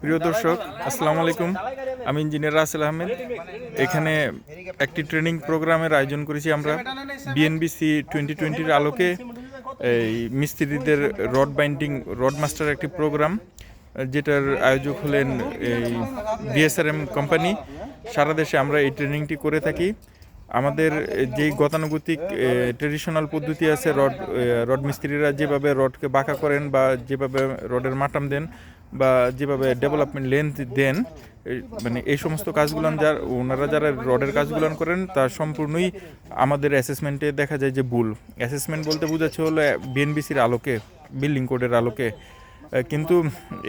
প্রিয় দর্শক, আসসালামু আলাইকুম। আমি ইঞ্জিনিয়ার রাসেল আহমেদ। এখানে একটি ট্রেনিং প্রোগ্রামের আয়োজন করেছি আমরা। বিএনবিসি টোয়েন্টি টোয়েন্টির আলোকে। এই মিস্ত্রিদের রড বাইন্ডিং, রড মাস্টার একটি প্রোগ্রাম, যেটার আয়োজক হলেন এই বিএসআরএম কোম্পানি। সারা দেশে আমরা এই ট্রেনিংটি করে থাকি। আমাদের যেই গতানুগতিক ট্রেডিশনাল পদ্ধতি আছে, রড রড মিস্ত্রিরা যেভাবে রডকে বাঁকা করেন বা যেভাবে রডের মাটাম দেন বা যেভাবে ডেভেলপমেন্ট লেন্থ দেন মানে এই সমস্ত কাজগুলো যার, ওনারা যারা রডের কাজগুলো করেন, তা সম্পূর্ণই আমাদের অ্যাসেসমেন্টে দেখা যায় যে ভুল। অ্যাসেসমেন্ট বলতে বোঝাচ্ছে হলো বিএনবিসির আলোকে বিল্ডিং কোডের আলোকে। কিন্তু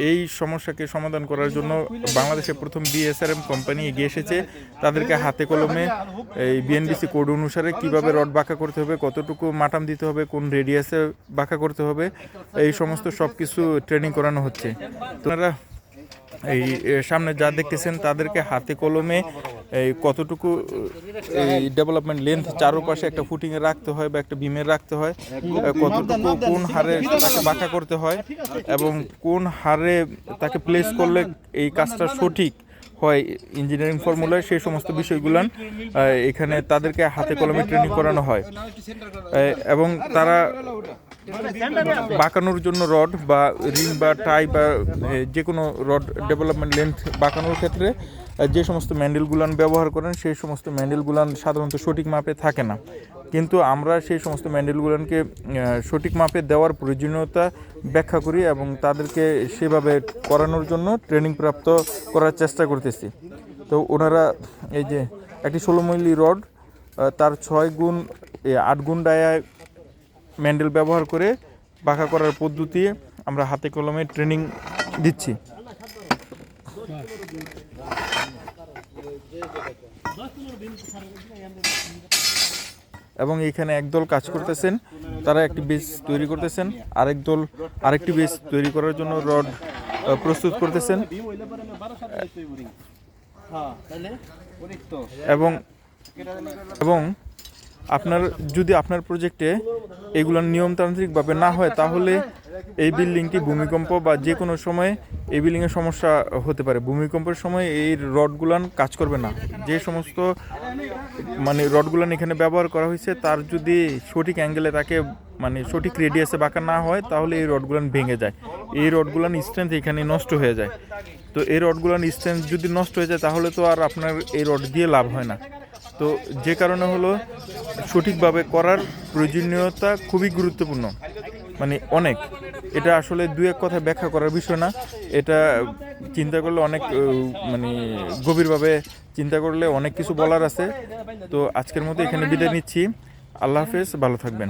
এই সমস্যাকে সমাধান করার জন্য বাংলাদেশে প্রথম বিএসআরএম কোম্পানি এগিয়ে এসেছে। তাদেরকে হাতে কলমে এই বিএনবিসি কোড অনুসারে কীভাবে রড বাঁকা করতে হবে, কতটুকু মাটাম দিতে হবে, কোন রেডিয়াসে বাঁকা করতে হবে, এই সমস্ত সব কিছু ট্রেনিং করানো হচ্ছে। তো এই সামনে যা দেখতেছেন, তাদেরকে হাতে কলমে এই কতটুকু এই ডেভেলপমেন্ট লেন্থ চারপাশে একটা ফুটিংয়ে রাখতে হয় বা একটা বিমে রাখতে হয় কতটুকু কোন হারে তাকে বাঁকা করতে হয় এবং কোন হারে তাকে প্লেস করলে এই কাজটা সঠিক হয় ইঞ্জিনিয়ারিং ফর্মুলায় সেই সমস্ত বিষয়গুলান এখানে তাদেরকে হাতে কলমে ট্রেনিং করানো হয়। এবং তারা বাঁকানোর জন্য রড বা রিং বা টাই বা যে কোনো রড ডেভেলপমেন্ট লেন্থ বাঁকানোর ক্ষেত্রে যে সমস্ত ম্যান্ডেলগুলান ব্যবহার করেন, সেই সমস্ত ম্যান্ডেলগুলান সাধারণত সঠিক মাপে থাকে না। কিন্তু আমরা সেই সমস্ত ম্যান্ডেলগুলানকে সঠিক মাপে দেওয়ার প্রয়োজনীয়তা ব্যাখ্যা করি এবং তাদেরকে সেভাবে করানোর জন্য ট্রেনিং প্রাপ্ত করার চেষ্টা করতেছি। তো ওনারা এই যে একটি ষোলো মিলি রড তার ছয় গুণ আট গুণ ডায়ায় ম্যান্ডেল ব্যবহার করে বাঁকা করার পদ্ধতি আমরা হাতে কলমে ট্রেনিং দিচ্ছি। এবং এখানে একদল কাজ করতেছেন, তারা একটি বেস তৈরি করতেছেন, আরেক দল, আরেকটি বেস তৈরি করার জন্য রড প্রস্তুত করতেছেন। এবং এবং আপনার, যদি আপনার প্রজেক্টে এগুলোর নিয়মতান্ত্রিকভাবে না হয়, তাহলে এই বিল্ডিংটি ভূমিকম্প বা যে কোনো সময় এই বিল্ডিংয়ের সমস্যা হতে পারে। ভূমিকম্পের সময় এই রডগুলান কাজ করবে না। যে সমস্ত মানে রডগুলান এখানে ব্যবহার করা হয়েছে, তার যদি সঠিক অ্যাঙ্গেলে তাকে মানে সঠিক রেডিয়াসে বাঁকা না হয়, তাহলে এই রডগুলান ভেঙে যায়। এই রডগুলান স্ট্রেংথ এখানে নষ্ট হয়ে যায়। তো এই রডগুলান স্ট্রেংথ যদি নষ্ট হয়ে যায়, তাহলে তো আর আপনার এই রড দিয়ে লাভ হয় না। তো যে কারণে হলো সঠিকভাবে করার প্রয়োজনীয়তা খুবই গুরুত্বপূর্ণ। মানে অনেক। এটা আসলে দু এক কথায় ব্যাখ্যা করার বিষয় না। এটা চিন্তা করলে অনেক মানে গভীরভাবে চিন্তা করলে অনেক কিছু বলার আছে। তো আজকের মতো এখানে বিদায় নিচ্ছি। আল্লাহ হাফেজ, ভালো থাকবেন।